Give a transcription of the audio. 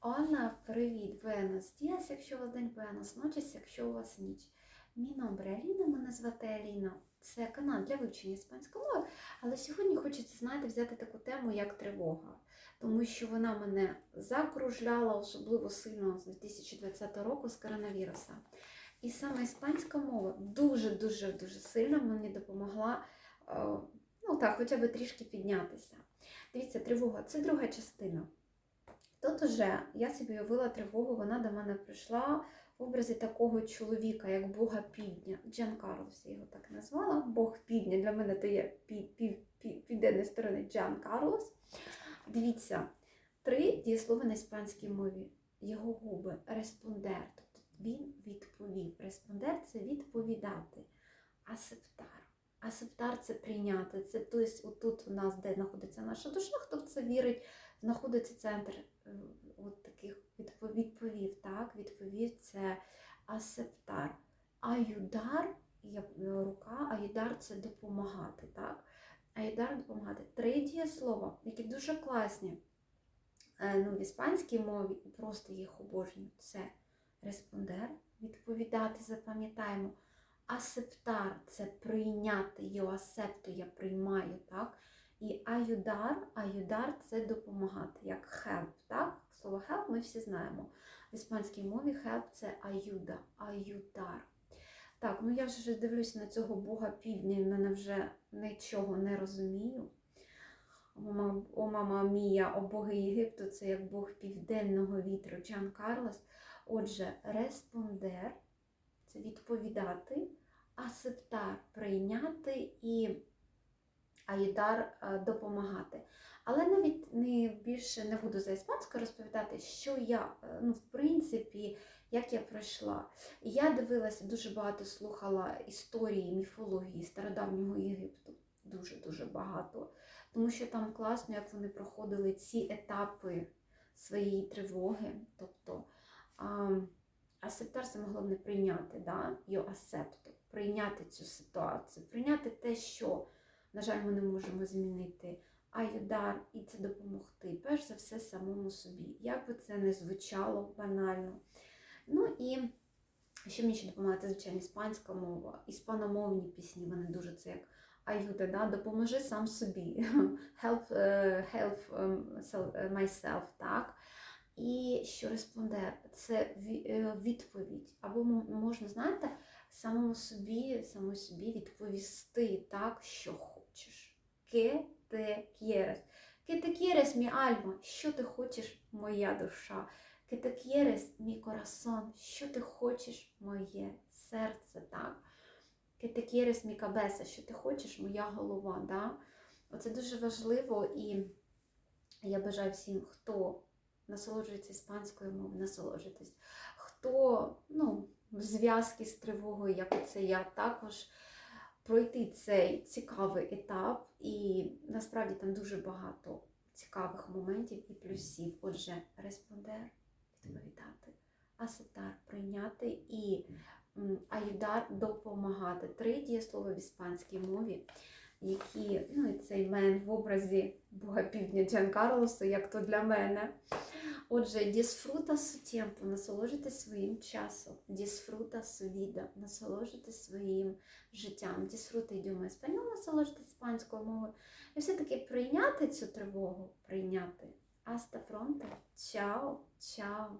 Hola, привіт, buenos días, якщо у вас день buenos noches, якщо у вас ніч. Мій номер Аліна, мене звати Аліна. Це канал для вивчення іспанської мови, але сьогодні хочеться, знаєте, взяти таку тему, як тривога, тому що вона мене закружляла особливо сильно з 2020 року з коронавіруса. І саме іспанська мова дуже-дуже дуже сильно мені допомогла, е, ну так, хоча б трішки піднятися. Дивіться, тривога це друга частина. Тут уже я собі уявила тривогу, вона до мене прийшла в образі такого чоловіка, як Бога Півдня. Джан Карлос я його так назвала. Бог Півдня для мене то є пів, пів, пів, південної сторони Джан Карлос. Дивіться, три дієслова на іспанській мові. Його губи респондер, тобто він відповів. Респондер це відповідати. Асептар. Асептар це прийняти. Це тобто, отут у нас, де знаходиться наша душа, хто в це вірить, знаходиться центр от таких відповів. Так, відповів це асептар. Аюдар, е, рука, аюдар це допомагати. Так? Аюдар допомагати. Три дієслова, які дуже класні. Е, Ну, в іспанській мові просто їх обожнюю. Це респондер, відповідати, запам'ятаємо. Асептар це прийняти, йо асепто я приймаю, так? І аюдар, аюдар це допомагати, як help, так? Слово help ми всі знаємо. В іспанській мові help це аюда, аюдар. Так, ну я вже дивлюся на цього Бога півдня, і в мене вже нічого не розумію. О, мама мія, о Боги Єгипту, це як Бог південного вітру Джан Карлос. Отже, респондер це відповідати, асептар прийняти і аїдар е, допомагати. Але навіть не більше не буду за іспанською розповідати, що я, е, ну, в принципі, як я пройшла. Я дивилася, дуже багато слухала історії, міфології стародавнього Єгипту. Дуже-дуже багато. Тому що там класно, як вони проходили ці етапи своєї тривоги. Тобто асептар саме головне прийняти, да? йо асепто, прийняти цю ситуацію, прийняти те, що, на жаль, ми не можемо змінити. Айдар і це допомогти, перш за все, самому собі. Як би це не звучало банально. Ну і що мені ще допомагає, це, звичайно, іспанська мова, іспаномовні пісні, вони дуже це як аюда, да? допоможи сам собі. Help, е, help ем, е, myself, так? І що респондер це е, відповідь. Або можна, знаєте, самому собі, самому собі відповісти так, що Ке те quieres? Ке те quieres, мій альма? Що ти хочеш, моя душа? Ке те quieres, мій коразон? Що ти хочеш, моє серце, так? Ке те quieres, мій кабеса? Що ти хочеш, моя голова, да? Оце дуже важливо і я бажаю всім, хто насолоджується іспанською мовою, насолоджуйтесь. Хто ну, в зв'язки з тривогою, як оце я, також пройти цей цікавий етап. І насправді там дуже багато цікавих моментів і плюсів. Отже, респондер відповідати, асетар прийняти і аюдар допомагати. Три дієслова в іспанській мові які, ну і цей мен в образі Бога Півдня Джан Карлосу, як то для мене. Отже, дісфрута сутємпу, насолоджуйтесь своїм часом, дісфрута сувіда, насолоджуйтесь своїм життям, дісфрута idioma español, насолоджуйтесь іспанською мовою. І все-таки прийняти цю тривогу, прийняти. Аста pronto. Чао, чао.